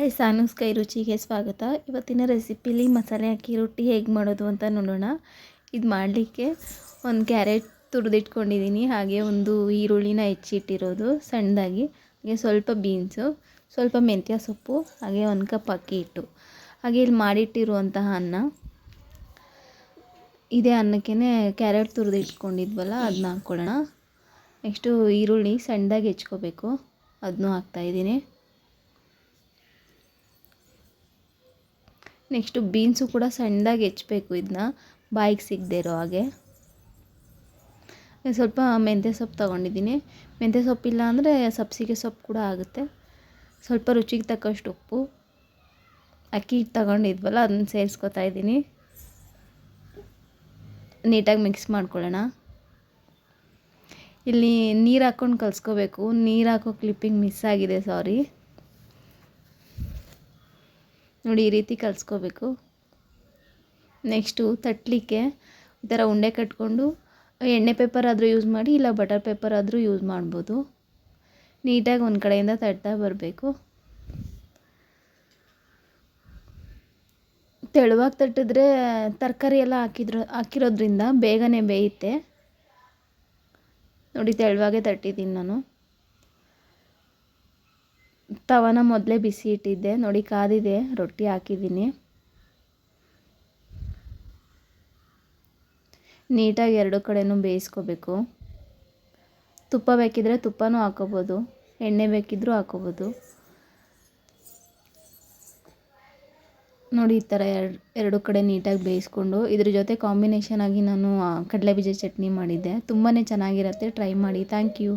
Hi, ಸಾನೂಸ್ ಕೈ ರುಚಿಗೆ ಸ್ವಾಗತ. ಇವತ್ತಿನ ರೆಸಿಪಿಲಿ ಮಸಾಲೆ ಅಕ್ಕಿ ರೊಟ್ಟಿ ಹೇಗೆ ಮಾಡೋದು ಅಂತ ನೋಡೋಣ. ಇದು ಮಾಡಲಿಕ್ಕೆ ಒಂದು ಕ್ಯಾರೆಟ್ ತುರಿದಿಟ್ಕೊಂಡಿದ್ದೀನಿ ಹಾಗೆ ಒಂದು ಈರುಳ್ಳಿನ ಹೆಚ್ಚಿಟ್ಟಿರೋದು ಸಣ್ಣದಾಗಿ. ಹಾಗೆ ಸ್ವಲ್ಪ ಬೀನ್ಸು, ಸ್ವಲ್ಪ ಮೆಂತ್ಯ ಸೊಪ್ಪು, ಹಾಗೆ ಒಂದು ಕಪ್ ಅಕ್ಕಿ ಹಿಟ್ಟು. ಹಾಗೆ ಇಲ್ಲಿ ಮಾಡಿಟ್ಟಿರುವಂತಹ ಅನ್ನ. ಇದೇ ಅನ್ನಕ್ಕೆ ಕ್ಯಾರೆಟ್ ತುರಿದಿಟ್ಕೊಂಡಿದ್ವಲ್ಲ ಅದನ್ನ ಹಾಕ್ಕೊಳ್ಳೋಣ ನೆಕ್ಸ್ಟು ಈರುಳ್ಳಿ ಸಣ್ಣದಾಗಿ ಹೆಚ್ಕೋಬೇಕು. ಅದನ್ನೂ ಹಾಕ್ತಾಯಿದ್ದೀನಿ ನೆಕ್ಸ್ಟು ಬೀನ್ಸು ಕೂಡ ಸಣ್ಣದಾಗಿ ಹೆಚ್ಚಬೇಕು ಇದನ್ನ ಬಾಯಿಗೆ ಸಿಗದೆ ಇರೋ ಹಾಗೆ. ಸ್ವಲ್ಪ ಮೆಂತ್ಯ ಸೊಪ್ಪು ತೊಗೊಂಡಿದ್ದೀನಿ. ಮೆಂತ್ಯ ಸೊಪ್ಪಿಲ್ಲ ಅಂದರೆ ಸಬ್ಸಿಗೆ ಸೊಪ್ಪು ಕೂಡ ಆಗುತ್ತೆ. ಸ್ವಲ್ಪ ರುಚಿಗೆ ತಕ್ಕಷ್ಟು ಉಪ್ಪು. ಅಕ್ಕಿ ಹಿಟ್ಟು ತಗೊಂಡಿದ್ವಲ್ಲ, ಅದನ್ನ ಸೇರಿಸ್ಕೊತಾ ಇದ್ದೀನಿ. ನೀಟಾಗಿ ಮಿಕ್ಸ್ ಮಾಡ್ಕೊಳ್ಳೋಣ. ಇಲ್ಲಿ ನೀರು ಹಾಕ್ಕೊಂಡು ಕಲಿಸ್ಕೋಬೇಕು. ನೀರು ಹಾಕೋ ಕ್ಲಿಪ್ಪಿಂಗ್ ಮಿಸ್ ಆಗಿದೆ, ಸಾರಿ. ನೋಡಿ ಈ ರೀತಿ ಕಲಿಸ್ಕೋಬೇಕು. ನೆಕ್ಸ್ಟು ತಟ್ಟಲಿಕ್ಕೆ ಈ ಥರ ಉಂಡೆ ಕಟ್ಕೊಂಡು ಎಣ್ಣೆ ಪೇಪರ್ ಆದರೂ ಯೂಸ್ ಮಾಡಿ ಇಲ್ಲ ಬಟರ್ ಪೇಪರ್ ಆದರೂ ಯೂಸ್ ಮಾಡ್ಬೋದು. ನೀಟಾಗಿ ಒಂದು ಕಡೆಯಿಂದ ತಟ್ತಾ ಬರಬೇಕು. ತೆಳುವಾಗಿ ತಟ್ಟಿದ್ರೆ ತರಕಾರಿ ಎಲ್ಲ ಹಾಕಿದ್ರು, ಹಾಕಿರೋದ್ರಿಂದ ಬೇಗನೆ ಬೇಯುತ್ತೆ. ನೋಡಿ ತೆಳುವಾಗೆ ತಟ್ಟಿದ್ದೀನಿ ನಾನು. ತವನ ಮೊದಲೇ ಬಿಸಿ ಇಟ್ಟಿದ್ದೆ. ನೋಡಿ, ಕಾದಿದೆ. ರೊಟ್ಟಿ ಹಾಕಿದ್ದೀನಿ. ನೀಟಾಗಿ ಎರಡು ಕಡೆನೂ ಬೇಯಿಸ್ಕೋಬೇಕು. ತುಪ್ಪ ಬೇಕಿದ್ರೆ ತುಪ್ಪನೂ ಹಾಕೋಬೋದು. ಎಣ್ಣೆ ಬೇಕಿದ್ರೂ ಹಾಕೋಬೋದು. ನೋಡಿ, ಈ ಥರ ಎರಡು ಎರಡು ಕಡೆ ನೀಟಾಗಿ ಬೇಯಿಸ್ಕೊಂಡು, ಇದ್ರ ಜೊತೆ ಕಾಂಬಿನೇಷನ್ ಆಗಿ ನಾನು ಕಡಲೆಬೀಜ ಚಟ್ನಿ ಮಾಡಿದ್ದೆ. ತುಂಬಾ ಚೆನ್ನಾಗಿರುತ್ತೆ. ಟ್ರೈ ಮಾಡಿ. Thank you.